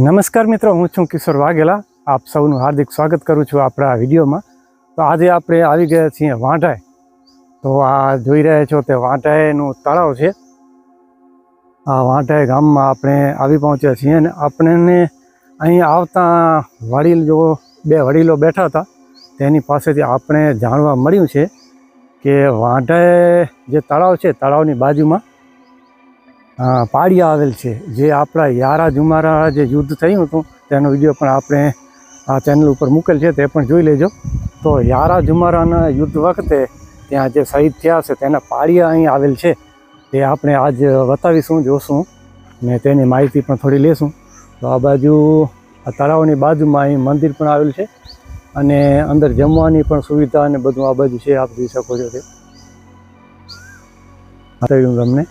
નમસ્કાર મિત્રો, હું છું કિશોર વાઘેલા. આપ સૌનું હાર્દિક સ્વાગત કરું છું આપણા વિડીયોમાં. તો આજે આપણે આવી ગયા છીએ વાંઢાય તો આ જોઈ રહ્યા છો તે વાંઢાયનું તળાવ છે. આ વાંઢાય ગામમાં આપણે આવી પહોંચ્યા છીએ અને આપણને અહીં આવતા વડીલ જો, બે વડીલો બેઠા હતા, તેની પાસેથી આપણે જાણવા મળ્યું છે કે વાંઢાય જે તળાવ છે, તળાવની બાજુમાં અ, પાળિયા આવેલ છે. જે આપણા યારા જુમારા જે યુદ્ધ થયું હતું તેનો વીડિયો પણ આપણે આ ચેનલ ઉપર મૂકેલ છે તે પણ જોઈ લેજો. તો યારા જુમારાના યુદ્ધ વખતે ત્યાં જે શહીદ થયા છે તેના પાળિયા અહીં આવેલ છે. તે આપણે આજ બતાવીશું જોશું ને તેની માહિતી પણ થોડી લેશું. તો આ બાજુ આ તળાવની બાજુમાં અહીં મંદિર પણ આવેલું છે અને અંદર જમવાની પણ સુવિધા અને બધું આ બાજુ છે આપ જોઈ શકો છો તે. બતાવ્યું તમને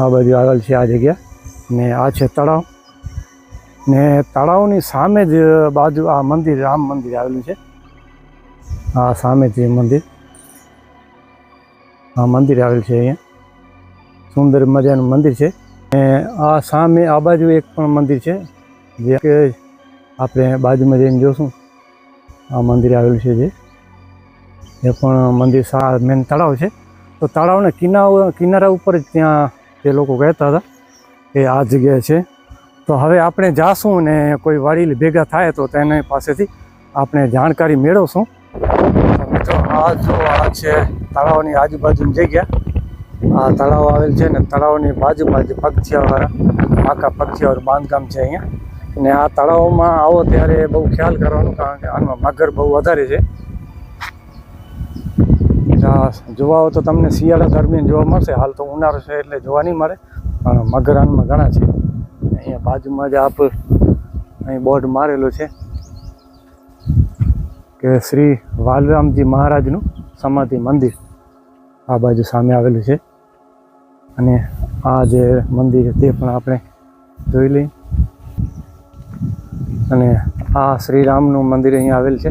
આ બાજુ આવેલ છે આ જગ્યા. ને આ છે તળાવ. ને તળાવની સામે જ બાજુ આ મંદિર, રામ મંદિર આવેલું છે. આ સામે જ મંદિર. આ મંદિર આવેલ છે અહીંયા. સુંદર મજાનું મંદિર છે. ને આ સામે, આ બાજુ એક પણ મંદિર છે. જે કે આપણે બાજુમાં જઈને જોશું. આ મંદિર આવેલું છે જે. એ પણ મંદિર સા, મેન તળાવ છે. તો તળાવના કિનારા કિનારા ઉપર જ ત્યાં તે લોકો કહેતા હતા કે આ જગ્યાએ છે. તો હવે આપણે જાશું ને કોઈ વડીલ ભેગા થાય તો તેની પાસેથી આપણે જાણકારી મેળવશું. મિત્રો, આ જો આ છે તળાવની આજુબાજુની જગ્યા. આ તળાવ આવેલ છે ને તળાવની બાજુમાં જે પગથિયાવાળા, આખા પગથિયાવાળું બાંધકામ છે અહીંયા. ને આ તળાવમાં આવો ત્યારે બહુ ખ્યાલ કરવાનો, કારણ કે આમાં મગર બહુ વધારે છે. જોવા હો તો તમને શિયાળા દરમિયાન જોવા મળશે. હાલ તો ઉનાળો છે એટલે જોવા નહીં મળે. પણ મગરાનમાં ઘણા છે. અહીંયા બાજુમાં જ આપ અહીં બોર્ડ મારેલો છે કે શ્રી વાલરામજી મહારાજનું સમાધિ મંદિર આ બાજુ સામે આવેલું છે. અને આ જે મંદિર તે પણ આપણે જોઈ લઈએ. અને આ શ્રીરામનું મંદિર અહીંયા આવેલ છે.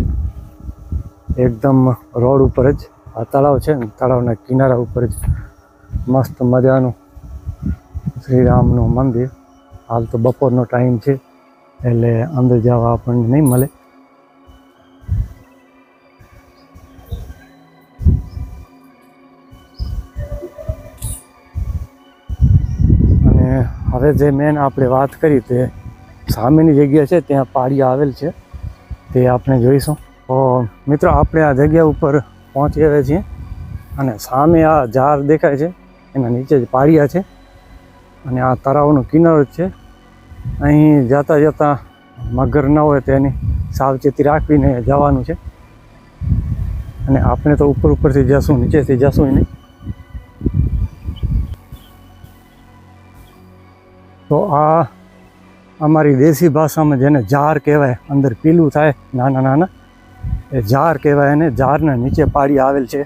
એકદમ રોડ ઉપર જ. આ તળાવ છે ને, તળાવના કિનારા ઉપર જ મસ્ત મજાનું શ્રીરામનું મંદિર. હાલ તો બપોરનો ટાઈમ છે, એટલે અંદર જવા આપણને નહીં મળે. અને હવે જે મેન આપણે વાત કરી તે સામેની જગ્યા છે, ત્યાં પાળિયા આવેલ છે, તે આપણે જોઈશું. મિત્રો, આપણે આ જગ્યા ઉપર પહોંચી ગયા છીએ અને સામે આ ઝાડ દેખાય છે, એના નીચે જ પાળિયા છે અને આ તળાવનો કિનારો જ છે. અહીં જતાં જતાં મગર ન હોય તેની સાવચેતી રાખવીને જવાનું છે. અને આપણે તો ઉપર ઉપરથી જશું, નીચેથી જશું નહીં. તો આ અમારી દેશી ભાષામાં જેને ઝાર કહેવાય, અંદર પીલું થાય, નાના નાના એ જાર કહેવાય એને, ઝારના નીચે પાડી આવેલ છે.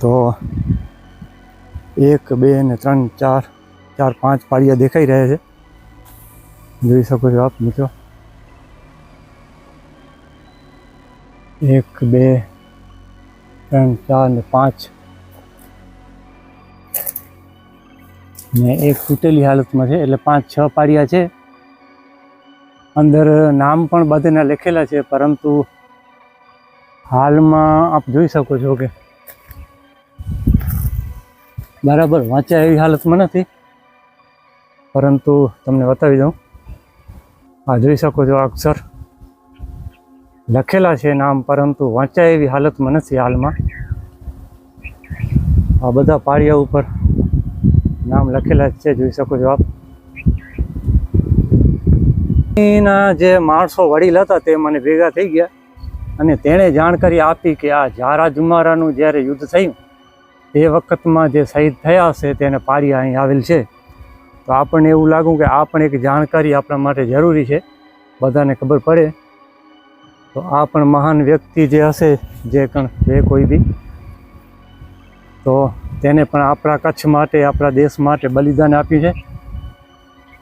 તો એક, બે ને ત્રણ, ચાર ચાર, પાંચ પાડિયા દેખાઈ રહ્યા છે. જોઈ શકો છો આપ મિત્રો. એક, બે, ત્રણ, ચાર ને પાંચ. ને એક તૂટેલી હાલતમાં છે, એટલે પાંચ, છ પાડિયા છે. અંદર નામ પણ બધાના લખેલા છે, પરંતુ હાલમાં આપ જોઈ શકો છો કે બરાબર વાંચ્યા એવી હાલતમાં નથી. પરંતુ તમને બતાવી દઉં. આ જોઈ શકો છો અક્ષર. લખેલા છે નામ, પરંતુ વાંચ્યા એવી હાલતમાં નથી હાલમાં. આ બધા પાળિયા ઉપર નામ લખેલા છે, જોઈ શકો છો આપ. એના જે માણસો વડીલ હતા તે મને ભેગા થઈ ગયા અને તેણે જાણકારી આપી કે આ ઝારા જુમારાનું જ્યારે યુદ્ધ થયું, તે વખતમાં જે શહીદ થયા હશે તેને પાડી અહીં આવેલ છે. તો આપણને એવું લાગ્યું કે આ પણ એક જાણકારી આપણા માટે જરૂરી છે. બધાને ખબર પડે. તો આ પણ મહાન વ્યક્તિ જે હશે, જે કણ, જે કોઈ બી, તો તેને પણ આપણા કચ્છ માટે, આપણા દેશ માટે બલિદાન આપ્યું છે.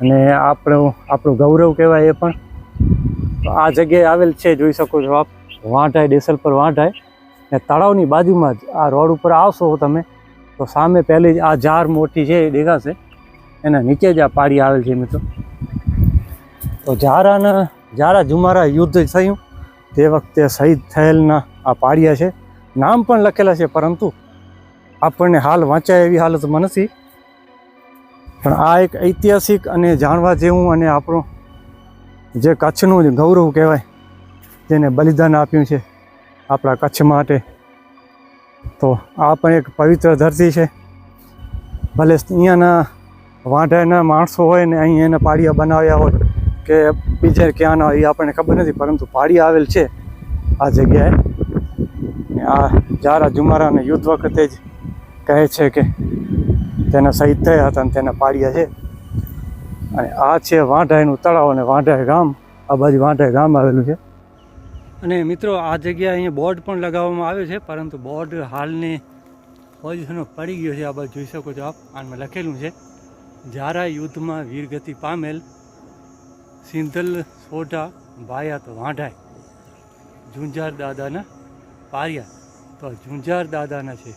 અને આપણું આપણું ગૌરવ કહેવાય એ પણ. આ જગ્યાએ આવેલ છે, જોઈ શકો છો આપ. વાંઢાય, ડેસલ પર વાંઢાય. ને તળાવની બાજુમાં જ આ રોડ ઉપર આવશો તમે, તો સામે પહેલી આ ઝાર મોટી છે, એ દેખાશે. એના નીચે જ આ પાડી આવેલ છે, મિત્રો. તો ઝારાના ઝારા જુમારા યુદ્ધ થયું. તે વખતે શહીદ થયેલના આ પાડિયા છે. નામ પણ લખેલા છે, પરંતુ આપણને હાલ વાંચાય એવી હાલતમાં નથી. પણ આ એક ઐતિહાસિક અને જાણવા જેવું અને આપણું જે કચ્છનું ગૌરવ કહેવાય, જેને બલિદાન આપ્યું છે આપણા કચ્છ માટે. તો આ પણ એક પવિત્ર ધરતી છે. ભલે અહીંયાના વાંઢાના માણસો હોય ને અહીં એના પાડિયા બનાવ્યા હોય, કે બીજે ક્યાંના હોય એ આપણને ખબર નથી, પરંતુ પાડી આવેલ છે આ જગ્યાએ. આ જારા જુમારાને યુદ્ધ વખતે જ કહે છે કે તેના શહીદ થયા હતા અને તેના પાડ્યા છે. અને આ છે વાંઢાઈનું તળાવ અને વાંઢાઈ ગામ. આ બાજુ વાંઢાઈ ગામ આવેલું છે. અને મિત્રો, આ જગ્યાએ અહીંયા બોર્ડ પણ લગાવવામાં આવ્યો છે, પરંતુ બોર્ડ હાલની પોઝિશનો પડી ગયો છે. આ બાજુ જોઈ શકો છો આપ, આમાં લખેલું છે, જારા યુદ્ધમાં વીરગતિ પામેલ સિંધલ સોઢા ભાયાત વાંઢાઈ ઝુંઝાર દાદાના પારિયા તો ઝુંઝાર દાદાના છે.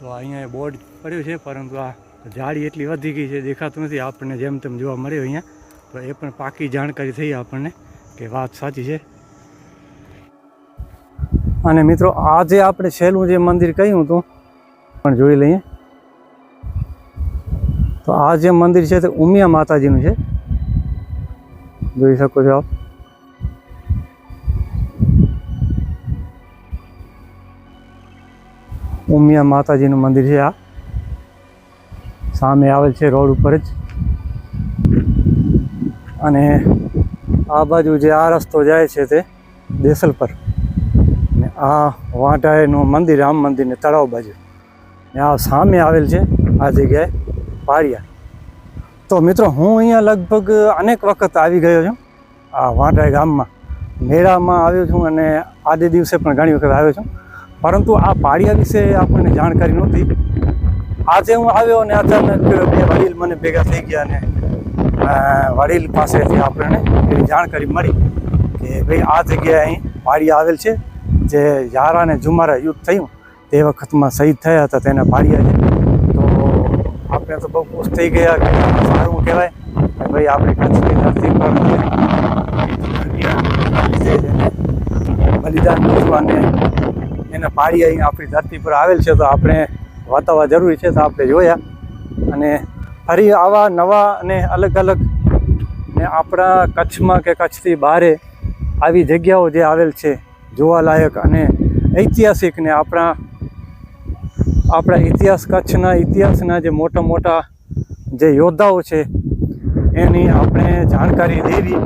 તો અહીંયા બોર્ડ પડ્યું છે, પરંતુ આ જાળી એટલી વધી ગઈ છે, દેખાતું નથી. આપણને જેમ તેમ જોવા મળ્યો અહીંયા. તો એ પણ પાકી જાણકારી થઈ આપણને કે વાત સાચી છે. અને મિત્રો આજે આપણે છેલ્લું જે મંદિર કહ્યું હતું, પણ જોઈ લઈએ. તો આ જે મંદિર છે તે ઉમિયા માતાજીનું છે. જોઈ શકો છો આપ. ઉમિયા માતાજીનું મંદિર છે આ. સામે આવેલ છે રોડ ઉપર જ. અને આ બાજુ જે આ રસ્તો જાય છે તે દેસલ પર ને આ વાંટાયનું મંદિર રામ મંદિરને તળાવ બાજુ. ને આ સામે આવેલ છે આ જગ્યાએ પારિયા. તો મિત્રો, હું અહીંયા લગભગ અનેક વખત આવી ગયો છું. આ વાંટાય ગામમાં. મેળામાં આવ્યો છું અને આદે દિવસે પણ ઘણી વખત આવ્યો છું. પરંતુ આ પાળિયા વિશે આપણને જાણકારી નહોતી. આજે હું આવ્યો અને અચાનક બે વડીલ મને ભેગા થઈ ગયા અને વડીલ પાસેથી આપણને એવી જાણકારી મળી કે ભાઈ, આ જગ્યાએ અહીં પાળિયા આવેલ છે. જે યારા અને જુમારા યુદ્ધ થયું, તે વખતમાં શહીદ થયા હતા તેના પાળિયા છે. તો આપણે તો બહુ ખુશ થઈ ગયા કે સારું કહેવાય કે ભાઈ, આપણે કચ્છની ધરતી પર બલિદાન અને એના પાળી અહીં આપણી ધરતી પર આવેલ છે તો આપણે વાતાવવા જરૂરી છે તો આપણે જોયા. અને ફરી આવા નવા અને અલગ અલગ ને આપણા કચ્છમાં કે કચ્છથી બહારે આવી જગ્યાઓ જે આવેલ છે જોવાલાયક અને ઐતિહાસિક ને આપણા આપણા ઇતિહાસ કચ્છના ઇતિહાસના જે મોટા મોટા જે યોદ્ધાઓ છે એની આપણે જાણકારી લેવી.